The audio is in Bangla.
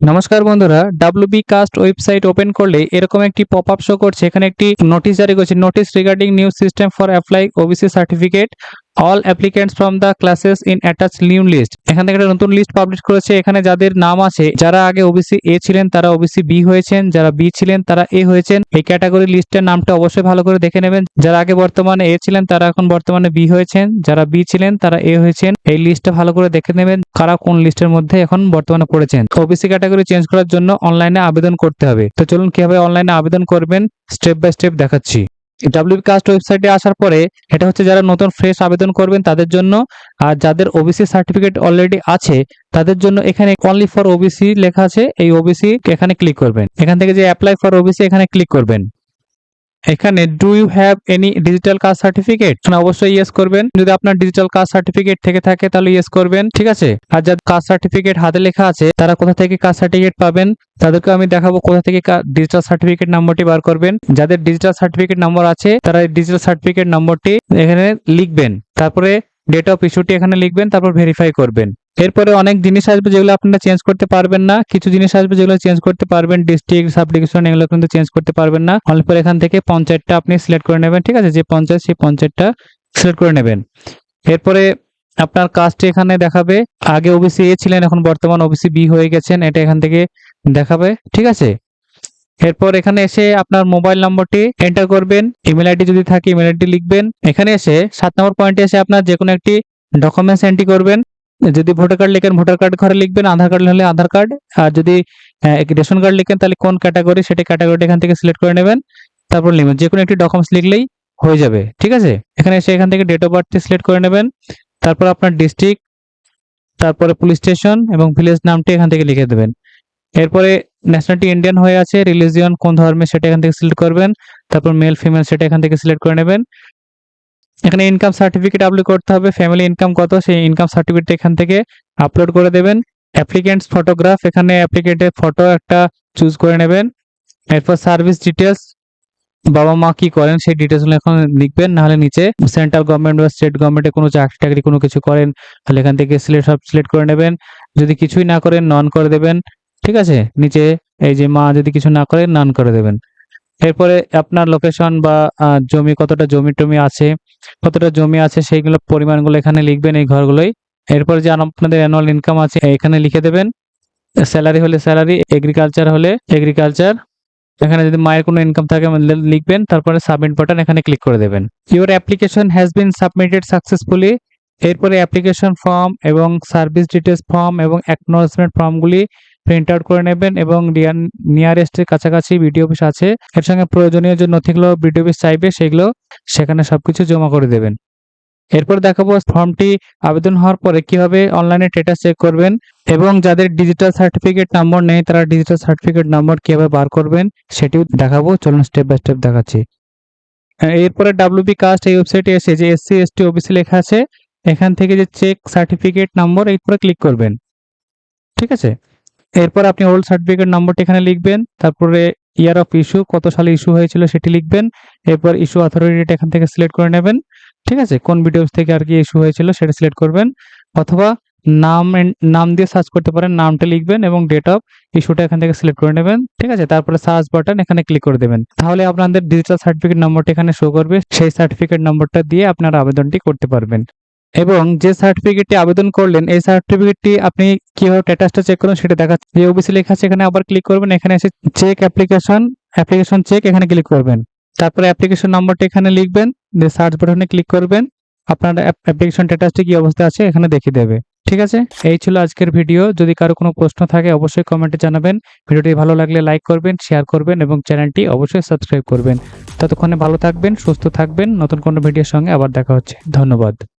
নমস্কার বন্ধুরা ডাব্লিউবি কাস্ট ওয়েবসাইট ওপেন করলে এরকম একটি পপ আপ শো করছে। এখানে একটি নোটিশ জারি করছে। Notice regarding new system for apply OBC certificate all applicants from the classes in attach new list এখান থেকে একটা নতুন লিস্ট পাবলিশ করেছে। এখানে যাদের নাম আছে, যারা আগে ওবিসি এ ছিলেন, তারা ওবিসি বি হয়েছেন। যারা বি ছিলেন, তারা এ হয়েছেন। এই ক্যাটাগরি লিস্টের নামটা অবশ্যই ভালো করে দেখে নেবেন। যারা আগে বর্তমানে এ ছিলেন, তারা এখন বর্তমানে বি হয়েছেন। যারা বি ছিলেন, তারা এ হয়েছেন। এই লিস্টটা ভালো করে দেখে নেবেন, কারা কোন লিস্টের মধ্যে এখন বর্তমানে পড়েছেন। ওবিসি ক্যাটাগরি চেঞ্জ করার জন্য অনলাইনে আবেদন করতে হবে। তো চলুন কীভাবে অনলাইনে আবেদন করবেন স্টেপ বাই স্টেপ দেখাচ্ছি। ডাব্লিউ কাস্ট ওয়েবসাইটে আসার পরে এটা হচ্ছে যারা নতুন ফ্রেশ আবেদন করবেন তাদের জন্য। আর যাদের ওবিসি সার্টিফিকেট অলরেডি আছে, তাদের জন্য এখানে অনলি ফর ওবিসি লেখা আছে। এই ওবিসি এখানে ক্লিক করবেন। এখান থেকে যে অ্যাপ্লাই ফর ওবিসি এখানে ক্লিক করবেন। এখানে do you have any digital caste certificate অবশ্যই ইয়েস করবেন। যদি আপনার ডিজিটাল কাস্ট সার্টিফিকেট থেকে থাকে, তাহলে ইয়েস করবেন, ঠিক আছে? আর যাদের কাস্ট সার্টিফিকেট হাতে লেখা আছে, তারা কোথা থেকে কাস্ট সার্টিফিকেট পাবেন, তাদেরকে আমি দেখাবো কোথা থেকে ডিজিটাল সার্টিফিকেট নম্বরটি বার করবেন। যাদের ডিজিটাল সার্টিফিকেট নম্বর আছে, তারা ডিজিটাল সার্টিফিকেট নম্বরটি এখানে লিখবেন। তারপরে ডেট অফ ইস্যুটি এখানে লিখবেন, তারপর ভেরিফাই করবেন। এরপরে অনেক জিনিস আসবে যেগুলো আপনারা চেঞ্জ করতে পারবেন না। কিছু জিনিস আসবে যেগুলো চেঞ্জ করতে পারবেন। ডিস্ট্রিক্ট সাবডিভিশন এগুলো কিন্তু চেঞ্জ করতে পারবেন না। অনলি পরে এখান থেকে পঞ্চায়েতটা আপনি সিলেক্ট করে নেবেন, ঠিক আছে? যে পঞ্চায়েত, সেই পঞ্চায়েতটা সিলেক্ট করে নেবেন। এরপরে আপনার কাজটি এখানে দেখাবে। আগে ওবিসি এ ছিলেন, এখন বর্তমান ওবিসি বি হয়ে গেছেন। এটা এখান থেকে দেখাবে, ঠিক আছে? এরপর এখানে এসে আপনার মোবাইল নম্বরটি এন্টার করবেন। ইমেল আইডি যদি থাকে ইমেল আইডি লিখবেন। এখানে এসে সাত নম্বর পয়েন্টে এসে আপনার যে কোনো একটি ডকুমেন্টস এন্ট্রি করবেন। যদি ভোটার কার্ড লিখেন ভোটার কার্ড ঘরে লিখবেন, আধার কার্ড হলে আধার কার্ড আর যদি রেশন কার্ড লিখেন, তাহলে কোন ক্যাটাগরি সেটা ক্যাটাগরিটা এখান থেকে সিলেক্ট করে নেবেন। তারপর লিখবেন যে কোনো একটি ডকুমেন্টস লিখলেই হয়ে যাবে, ঠিক আছে? এখানে এসে এখান থেকে ডেট অফ বার্থ সিলেক্ট করে নেবেন। তারপর আপনার ডিস্ট্রিক্ট তারপরে পুলিশ স্টেশন এবং ভিলেজ নামটি এখান থেকে লিখে দেবেন। এরপরে ন্যাশনালিটি ইন্ডিয়ান হয়ে আছে রিলিজিয়ন কোন ধর্মের সেটা এখান থেকে সিলেক্ট করবেন। তারপর মেল ফিমেল সেটা এখান থেকে সিলেক্ট করে নেবেন। এখানে ইনকাম সার্টিফিকেট আপলোড করতে হবে। ফ্যামিলি ইনকাম কত, সেই ইনকাম সার্টিফিকেট এখান থেকে আপলোড করে দেবেন। অ্যাপ্লিকেন্টস ফটোগ্রাফ এখানে অ্যাপ্লিকেন্টের ফটো একটা চুজ করে নেবেন। এরপর সার্ভিস ডিটেলস বাবা মা কি করেন সেই ডিটেলসগুলো এখন লিখবেন। নাহলে নিচে সেন্ট্রাল গভর্নমেন্ট বা স্টেট গভর্নমেন্টে কোনো চাকরি টাকরি কোনো কিছু করেন, তাহলে এখান থেকে সিলেক্ট সব সিলেক্ট করে নেবেন। যদি কিছুই না করেন নন করে দেবেন। ঠিক আছে? নিচে এই যে মা যদি কিছু না করেন নন করে দেবেন। এরপরে আপনার লোকেশন বা জমি, কতটা জমি টমি আছে কতটা জমি আছে সেইগুলো পরিমাণগুলো এখানে লিখবেন এই ঘরগুলোই। এরপর যে আপনাদের অ্যানুয়াল ইনকাম আছে, এখানে লিখে দেবেন স্যালারি হলে স্যালারি এগ্রিকালচার হলে এগ্রিকালচার এখানে যদি মায়ের কোনো ইনকাম থাকে মানে লিখবেন, তারপরে সাবমিট বাটন এখানে ক্লিক করে দেবেন। Your application has been submitted successfully এরপরে অ্যাপ্লিকেশন ফর্ম এবং সার্ভিস ডিটেলস ফর্ম এবং অ্যাকনোলেজমেন্ট ফর্মগুলি প্রিন্ট আউট করে নেবেন এবং নিয়ারেস্টের কাছাকাছি বিডিও অফিস আছে, এর সঙ্গে প্রয়োজনীয় যে নথিগুলো বিডিও অফিস চাইবে, সেগুলো সেখানে সবকিছু জমা করে দেবেন। এরপর দেখাবো ফর্মটি আবেদন হওয়ার পরে কীভাবে অনলাইনে স্ট্যাটাস চেক করবেন এবং যাদের ডিজিটাল সার্টিফিকেট নম্বর নেই, তারা ডিজিটাল সার্টিফিকেট নম্বর কীভাবে বার করবেন, সেটিও দেখাবো। চলুন স্টেপ বাই স্টেপ দেখাচ্ছি। এরপরে ডাব্লিউবি কাস্ট এই ওয়েবসাইটে এসে যে এসসি এসটি ওবিসি লেখা আছে, এখান থেকে যে চেক সার্টিফিকেট নম্বর এই উপরে ক্লিক করবেন। ঠিক আছে? এরপর আপনি ওল্ড সার্টিফিকেট নম্বরটি এখানে লিখবেন, তারপরে ইয়ার অফ ইস্যু কত সালে ইস্যু হয়েছিল সেটি লিখবেন, এরপর ইস্যু অথরিটি এখান থেকে সিলেক্ট করে নেবেন, ঠিক আছে? কোন ভিডিওস থেকে আর কি ইস্যু হয়েছিল সেটা সিলেক্ট করবেন, অথবা নাম নাম দিয়ে সার্চ করতে পারেন, নামটা লিখবেন এবং ডেট অফ ইস্যুটা এখান থেকে সিলেক্ট করে নেবেন, ঠিক আছে? তারপরে সার্চ বাটন এখানে ক্লিক করে দেবেন। তাহলে আপনাদের ডিজিটাল সার্টিফিকেট নম্বরটা এখানে শো করবে, সেই সার্টিফিকেট নম্বরটা দিয়ে আপনার আবেদনটি করতে পারবেন। এবং যে সার্টিফিকেটটি আবেদন করলেন, এই সার্টিফিকেটটি আপনি কীভাবে স্ট্যাটাসটা চেক করুন সেটা দেখাচ্ছে। যে ওবিসি লেখা আছে, এখানে আবার ক্লিক করবেন, এখানে এসে চেক অ্যাপ্লিকেশন অ্যাপ্লিকেশন চেক এখানে ক্লিক করবেন। তারপরে অ্যাপ্লিকেশন নম্বরটা এখানে লিখবেন দিয়ে সার্চ বাটনে ক্লিক করবেন, আপনার অ্যাপ্লিকেশন স্ট্যাটাসটি কি অবস্থা আছে এখানে দেখিয়ে দেবে। ঠিক আছে? এই ছিল আজকের ভিডিও যদি কারও কোনো প্রশ্ন থাকে, অবশ্যই কমেন্টে জানাবেন। ভিডিওটি ভালো লাগলে লাইক করবেন শেয়ার করবেন এবং চ্যানেলটি অবশ্যই সাবস্ক্রাইব করবেন। ততক্ষণে ভালো থাকবেন, সুস্থ থাকবেন। নতুন কোনো ভিডিওর সঙ্গে আবার দেখা হচ্ছে। ধন্যবাদ।